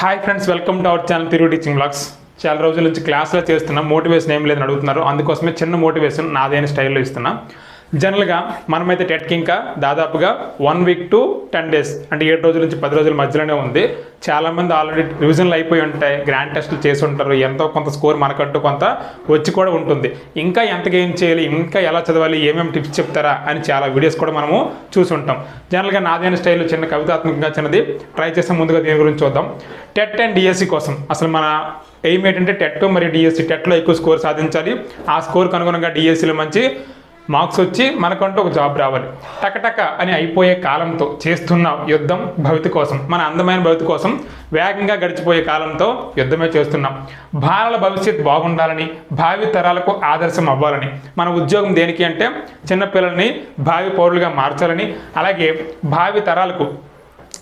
Hi friends welcome to our channel తిరుగు teaching blogs చాలా రోజుల నుంచి క్లాస్లో చేస్తున్నా మోటివేషన్ ఏం లేదని అడుగుతున్నారు. అందుకోసమే చిన్న మోటివేషన్ నాదైన స్టైల్లో ఇస్తున్నా. జనరల్గా మనమైతే టెట్కి ఇంకా దాదాపుగా one week to ten days అంటే ఏడు రోజుల నుంచి పది రోజుల మధ్యలోనే ఉంది. చాలామంది ఆల్రెడీ రివిజన్లు అయిపోయి ఉంటాయి. గ్రాండ్ టెస్టులు చేసి ఉంటారు. ఎంతో కొంత స్కోర్ మనకంటూ కొంత వచ్చి కూడా ఉంటుంది. ఇంకా ఎంత గెయిన్ చేయాలి? ఇంకా ఎలా చదవాలి? ఏమేమి టిప్స్ చెప్తారా? అని చాలా వీడియోస్ కూడా మనము చూసి ఉంటాం. జనరల్గా నాదైన స్టైల్లో చిన్న కవితాత్మకంగా చిన్నది ట్రై చేసే ముందుగా దీని గురించి చూద్దాం. టెట్ అండ్ డిఎస్సి కోసం అసలు మన ఎయిమ్ ఏంటంటే టెట్ మరియు డిఎస్సి టెట్లో ఎక్కువ స్కోర్ సాధించాలి. ఆ స్కోర్కి అనుగుణంగా డిఎస్సిలో మంచి మార్క్స్ వచ్చి మనకంటూ ఒక జాబ్ రావాలి. టకటక అని అయిపోయే కాలంతో చేస్తున్న యుద్ధం భవిత కోసం మన అందమైన భవిత కోసం వేగంగా గడిచిపోయే కాలంతో యుద్ధమే చేస్తున్నాం. బాలల భవిష్యత్ బాగుండాలని భావి తరాలకు ఆదర్శం అవ్వాలని మన ఉద్యోగం దేనికి అంటే చిన్నపిల్లల్ని భావి పౌరులుగా మార్చాలని అలాగే భావి తరాలకు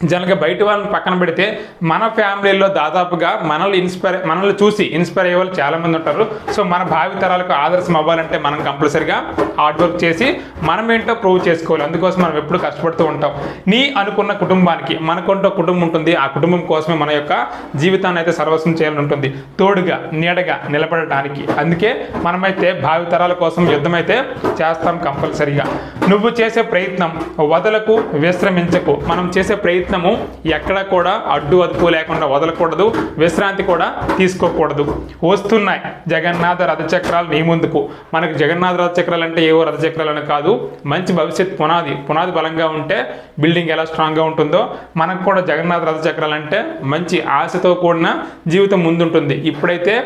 జనరల్గా బయట వాళ్ళని పక్కన పెడితే మన ఫ్యామిలీలో దాదాపుగా మనల్ని ఇన్స్పైర్ మనల్ని చూసి ఇన్స్పైర్ అయ్యే వాళ్ళు చాలామంది ఉంటారు. సో మన భావితరాలకు ఆదర్శం అవ్వాలంటే మనం కంపల్సరిగా హార్డ్ వర్క్ చేసి మనం ఏంటో ప్రూవ్ చేసుకోవాలి. అందుకోసం మనం ఎప్పుడు కష్టపడుతూ ఉంటాం. నీ అనుకున్న కుటుంబానికి మనకుంటూ కుటుంబం ఉంటుంది. ఆ కుటుంబం కోసమే మన యొక్క జీవితాన్ని అయితే సర్వస్వం చేయాలని ఉంటుంది. తోడుగా నీడగా నిలబడటానికి. అందుకే మనమైతే భావితరాల కోసం యుద్ధం అయితే చేస్తాం కంపల్సరీగా. నువ్వు చేసే ప్రయత్నం వదలకు విశ్రమించకు. మనం చేసే ప్రయత్నం ప్రయత్నము ఎక్కడ కూడా అడ్డు అదుపు లేకుండా వదలకూడదు విశ్రాంతి కూడా తీసుకోకూడదు. వస్తున్నాయి జగన్నాథ రథచక్రాలు నీ ముందుకు. మనకు జగన్నాథ రథచక్రాలు అంటే ఏవో రథచక్రాలు అని కాదు మంచి భవిష్యత్ పునాది పునాది బలంగా ఉంటే బిల్డింగ్ ఎలా స్ట్రాంగ్గా ఉంటుందో మనకు కూడా జగన్నాథ రథచక్రాలు అంటే మంచి ఆశతో కూడిన జీవితం ముందుంటుంది. ఇప్పుడైతే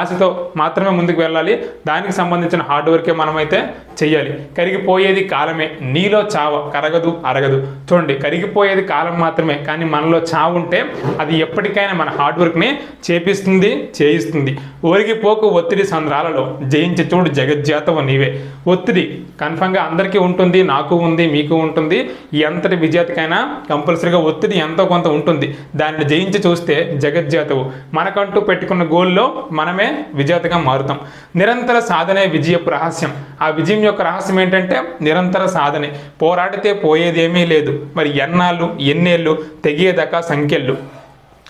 ఆశతో మాత్రమే ముందుకు వెళ్ళాలి దానికి సంబంధించిన హార్డ్ వర్కే మనమైతే చెయ్యాలి. కరిగిపోయేది కాలమే నీలో చావ కరగదు అరగదు. చూడండి కరిగిపోయేది కాలం మాత్రమే. కానీ మనలో చావు ఉంటే అది ఎప్పటికైనా మన హార్డ్ వర్క్ని చేపిస్తుంది చేయిస్తుంది. ఒరిగిపోకు ఒత్తిడి సంద్రాలలో. జయించి చూడు జగజ్జాతవు నీవే. ఒత్తిడి కన్ఫర్మ్గా అందరికీ ఉంటుంది నాకు ఉంది మీకు ఉంటుంది. ఎంతటి విజేతకైనా కంపల్సరీగా ఒత్తిడి ఎంతో కొంత ఉంటుంది. దాన్ని జయించి చూస్తే జగజ్జాతవు. మనకంటూ పెట్టుకున్న గోల్లో మనమే విజేతగా మారుతాం. నిరంతర సాధనే విజయపు రహస్యం. ఆ విజయం యొక్క రహస్యం ఏంటంటే నిరంతర సాధనే. పోరాడితే పోయేదేమీ లేదు. మరి ఎన్నాళ్ళు సంఖ్యలు తెగేదాకా సంఖ్యలు.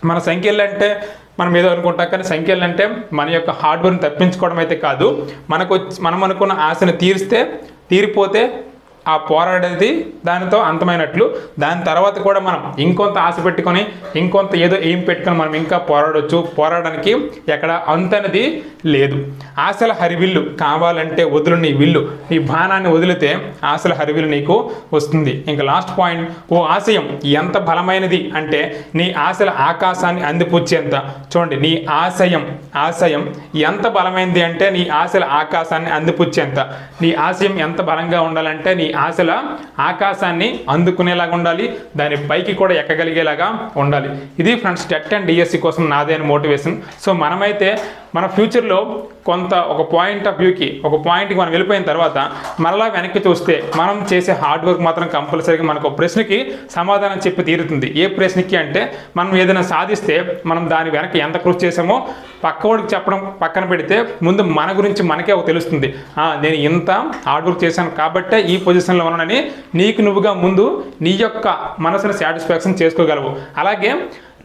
మన సంఖ్యలు అంటే మనం ఏదో అనుకుంటాం కానీ సంఖ్యలు అంటే మన యొక్క హార్డ్వేర్ని తప్పించుకోవడం అయితే కాదు. మనకు మనం అనుకున్న ఆశను తీరిస్తే తీరిపోతే ఆ పోరాడేది దానితో అంతమైనట్లు. దాని తర్వాత కూడా మనం ఇంకొంత ఆశ పెట్టుకొని ఇంకొంత ఏదో ఏం పెట్టుకొని మనం ఇంకా పోరాడొచ్చు. పోరాడడానికి ఎక్కడ అంతనది లేదు. ఆశల హరివిల్లు కావాలంటే వదులు నీ విల్లు. నీ బాణాన్ని వదిలితే ఆశల హరివిల్లు నీకు వస్తుంది. ఇంకా లాస్ట్ పాయింట్ ఓ ఆశయం ఎంత బలమైనది అంటే నీ ఆశల ఆకాశాన్ని అందిపుచ్చేంత. చూడండి నీ ఆశయం ఆశయం ఎంత బలమైనది అంటే నీ ఆశల ఆకాశాన్ని అందిపుచ్చేంత. నీ ఆశయం ఎంత బలంగా ఉండాలంటే నీ ఆశల ఆకాశాన్ని అందుకునేలాగా ఉండాలి. దాని పైకి కూడా ఎక్కగలిగేలాగా ఉండాలి. ఇది ఫ్రెండ్స్ టెట్ అండ్ డిఎస్సి కోసం నాదైన మోటివేషన్. సో మనమైతే మన ఫ్యూచర్లో కొంత ఒక పాయింట్ ఆఫ్ వ్యూకి ఒక పాయింట్కి మనం వెళ్ళిపోయిన తర్వాత మరలా వెనక్కి చూస్తే మనం చేసే హార్డ్ వర్క్ మాత్రం కంపల్సరీగా మనకు ఒక ప్రశ్నకి సమాధానం చెప్పి తీరుతుంది. ఏ ప్రశ్నకి అంటే మనం ఏదైనా సాధిస్తే మనం దాని వెనక ఎంత కృషి చేసామో పక్కవాడికి చెప్పడం పక్కన పెడితే ముందు మన గురించి మనకే ఒక తెలుస్తుంది. నేను ఇంత హార్డ్ వర్క్ చేశాను కాబట్టే ఈ పొజిషన్లో ఉన్నానని నీకు నువ్వుగా ముందు నీ యొక్క మనసుని సాటిస్ఫాక్షన్ చేసుకోగలవు. అలాగే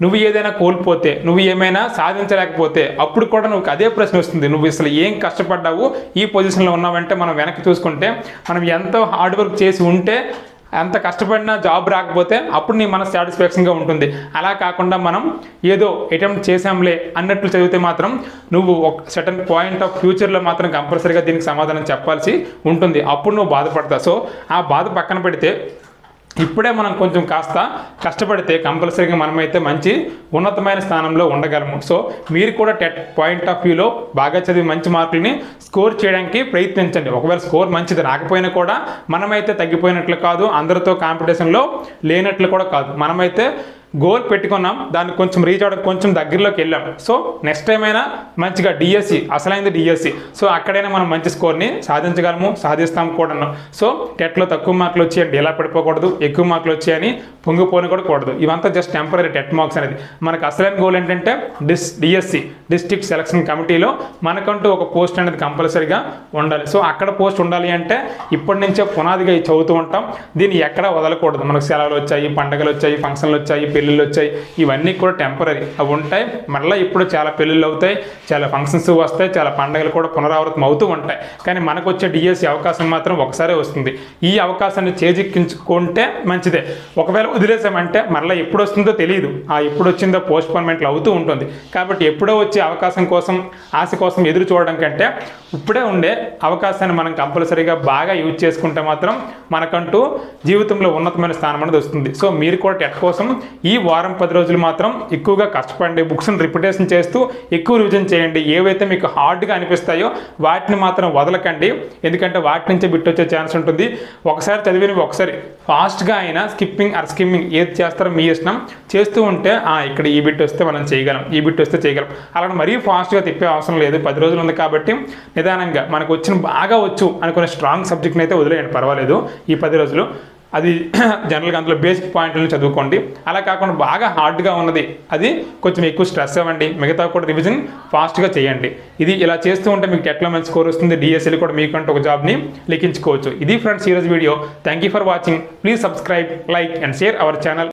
నువ్వు ఏదైనా కోల్పోతే నువ్వు ఏమైనా సాధించలేకపోతే అప్పుడు కూడా నువ్వు అదే ప్రశ్న వస్తుంది. నువ్వు అసలు ఏం కష్టపడ్డావు? ఈ పొజిషన్లో ఉన్నావంటే మనం వెనక్కి చూసుకుంటే మనం ఎంతో హార్డ్ వర్క్ చేసి ఉంటే ఎంత కష్టపడినా జాబ్ రాకపోతే అప్పుడు నీ మనసు సాటిస్ఫాక్షన్గా ఉంటుంది. అలా కాకుండా మనం ఏదో అటెంప్ట్ చేసాంలే అన్నట్లు చదివితే మాత్రం నువ్వు ఒక సటన్ పాయింట్ ఆఫ్ ఫ్యూచర్లో మాత్రం కంపల్సరీగా దీనికి సమాధానం చెప్పాల్సి ఉంటుంది. అప్పుడు నువ్వు బాధపడతావు. సో ఆ బాధ పక్కన పెడితే ఇప్పుడే మనం కొంచెం కాస్త కష్టపడితే కంపల్సరీగా మనమైతే మంచి ఉన్నతమైన స్థానంలో ఉండగలము. సో మీరు కూడా టెట్ పాయింట్ ఆఫ్ వ్యూలో బాగా చదివి మంచి మార్కులని స్కోర్ చేయడానికి ప్రయత్నించండి. ఒకవేళ స్కోర్ మంచిది రాకపోయినా కూడా మనమైతే తగ్గిపోయినట్లు కాదు అందరితో కాంపిటీషన్లో లేనట్లు కూడా కాదు. మనమైతే గోల్ పెట్టుకున్నాం. దాన్ని కొంచెం రీచ్ అవ్వడం కొంచెం దగ్గరలోకి వెళ్ళాం. సో నెక్స్ట్ టైం అయినా మంచిగా డిఎస్సి అసలైంది డిఎస్సి సో అక్కడైనా మనం మంచి స్కోర్ని సాధించగలము సాధిస్తాం కూడా సో టెట్లో తక్కువ మార్కులు వచ్చేయండి ఎలా పడిపోకూడదు ఎక్కువ మార్కులు వచ్చాయని పొంగిపోని కూడా కూడదు ఇవంతా జస్ట్ టెంపరీ టెట్ మార్క్స్ అనేది. మనకు అసలైన గోల్ ఏంటంటే డిస్ డిఎస్సి డిస్ట్రిక్ట్ సెలక్షన్ కమిటీలో మనకంటూ ఒక పోస్ట్ అనేది కంపల్సరీగా ఉండాలి. సో అక్కడ పోస్ట్ ఉండాలి అంటే ఇప్పటి నుంచే పునాదిగా చదువుతూ ఉంటాం. దీన్ని ఎక్కడ వదలకూడదు. మనకు సెలవులు వచ్చాయి పండగలు వచ్చాయి ఫంక్షన్లు వచ్చాయి పెళ్ళిళ్ళు వచ్చాయి. ఇవన్నీ కూడా టెంపరీ అవి ఉంటాయి. మళ్ళీ ఇప్పుడు చాలా పెళ్ళిళ్ళు అవుతాయి చాలా ఫంక్షన్స్ వస్తాయి చాలా పండగలు కూడా పునరావృతం అవుతూ ఉంటాయి. కానీ మనకు వచ్చే డిఎస్సి అవకాశం మాత్రం ఒకసారి వస్తుంది. ఈ అవకాశాన్ని చేజిక్కించుకుంటే మంచిదే. ఒకవేళ వదిలేసామంటే మరలా ఎప్పుడు వస్తుందో తెలియదు ఆ ఎప్పుడు వచ్చిందో పోస్ట్పోన్మెంట్లు అవుతూ ఉంటుంది. కాబట్టి ఎప్పుడో వచ్చే అవకాశం కోసం ఆశ కోసం ఎదురు చూడడం కంటే ఇప్పుడే ఉండే అవకాశాన్ని మనం కంపల్సరీగా బాగా యూజ్ చేసుకుంటే మాత్రం మనకంటూ జీవితంలో ఉన్నతమైన స్థానం అనేది వస్తుంది. సో మీరు కూడా టెట్ కోసం ఈ వారం పది రోజులు మాత్రం ఎక్కువగా కష్టపడండి బుక్స్ని రిపిటేషన్ చేస్తూ ఎక్కువ రివిజన్ చేయండి. ఏవైతే మీకు హార్డ్గా అనిపిస్తాయో వాటిని మాత్రం వదలకండి. ఎందుకంటే వాటి నుంచే బిట్ వచ్చే ఛాన్స్ ఉంటుంది. ఒకసారి చదివినవి ఒకసారి ఫాస్ట్గా అయినా స్కిప్పింగ్ ఆర్ స్కిమ్మింగ్ ఏది చేస్తారో మీ ఇష్టం చేస్తూ ఉంటే "ఆ, ఇక్కడ ఈ బిట్ వస్తే మనం చేయగలం ఈ బిట్ వస్తే చేయగలం. అలా మరీ ఫాస్ట్గా తిప్పే అవసరం లేదు. పది రోజులు ఉంది కాబట్టి నిదానంగా మనకు వచ్చిన బాగా వచ్చు అనుకునే స్ట్రాంగ్ సబ్జెక్ట్ని అయితే వదిలేయండి పర్వాలేదు. ఈ పది రోజులు అది జనరల్గా అందులో బేసిక్ పాయింట్లను చదువుకోండి. అలా కాకుండా బాగా హార్డ్గా ఉన్నది అది కొంచెం ఎక్కువ స్ట్రెస్ అవ్వండి. మిగతా కూడా రివిజన్ ఫాస్ట్గా చేయండి. ఇది ఇలా చేస్తూ ఉంటే మీకు టెట్లో మంచి స్కోర్ వస్తుంది డిఎస్ఎల్ కూడా మీకంటూ ఒక జాబ్ని లిఖించుకోవచ్చు ఇది ఫ్రెండ్స్ ఈరోజు video. Thank you for watching please subscribe like and share our channel